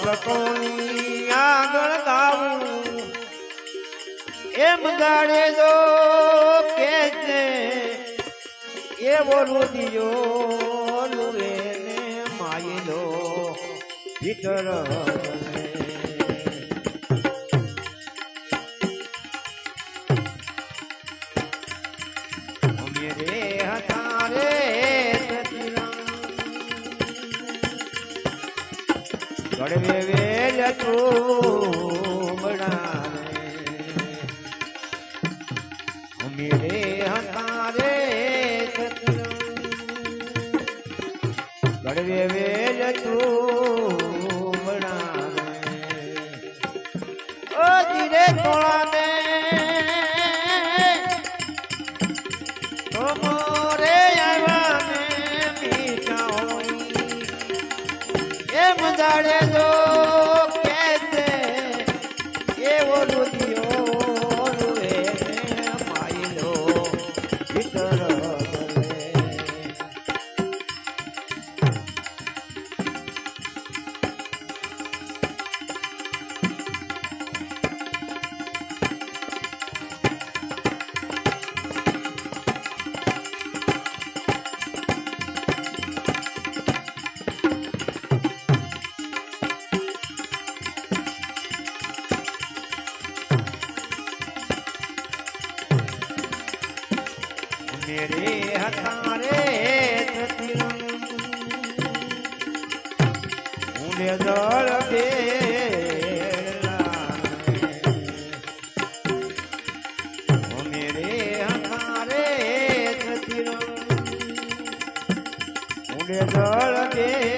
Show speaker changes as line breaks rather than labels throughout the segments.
ડફકોની આગળ ગાવું એમ ગાડે દો કે છે એવો રુદિયો લુરે માયલો ભીતર ગળવે વેલ ચૂમડાને. અમે રે હતા રે સતીરામ. ગળવે વેલ ચૂમડાને. ઓ ધીરે તોળાને જાડે જો કે છે એવો રુદિયો રૂવે ને માયલો મેરે હતા રે સતીરામ. ઊંડે જળ બેલા ઓ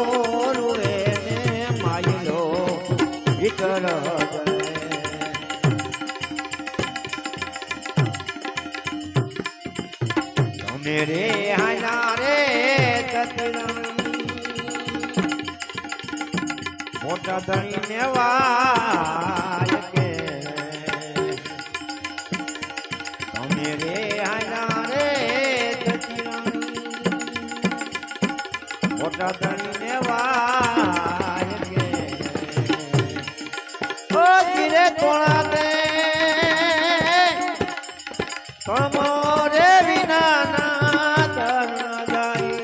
જલે. તમે રે હાલા રે તતરાણી મોટા ધણી ને તમે રે મોટા ધણી ધીરે થોડા દે કમરે વિના ના ધન જાય.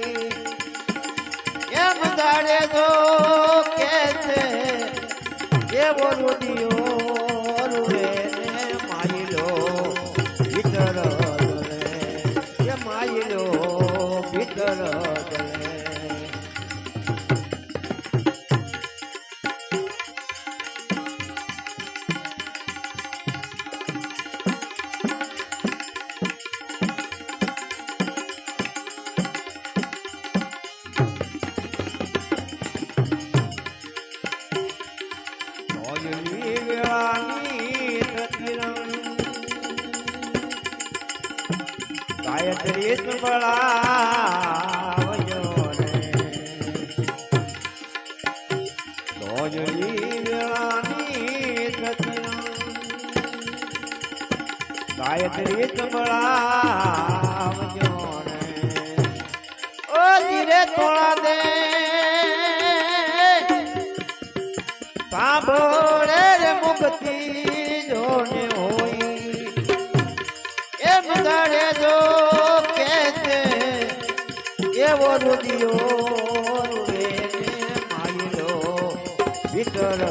એમ દાડે જો કે છે ભીતર જલે ગાયત્રી સંભળાવજો રે. ઓયલી વેળાની. ગાયત્રી સંભળાવજો રે. ઓ ધીરે થોડા દે રુદિયો રૂવેને માયલો વિતર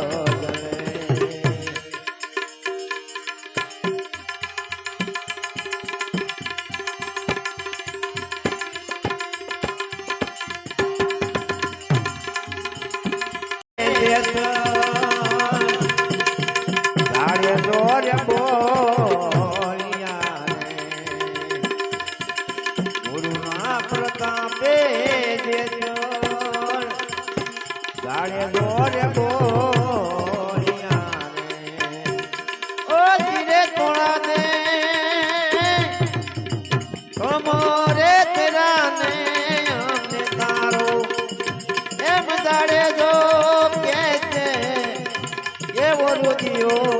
Yeah. ও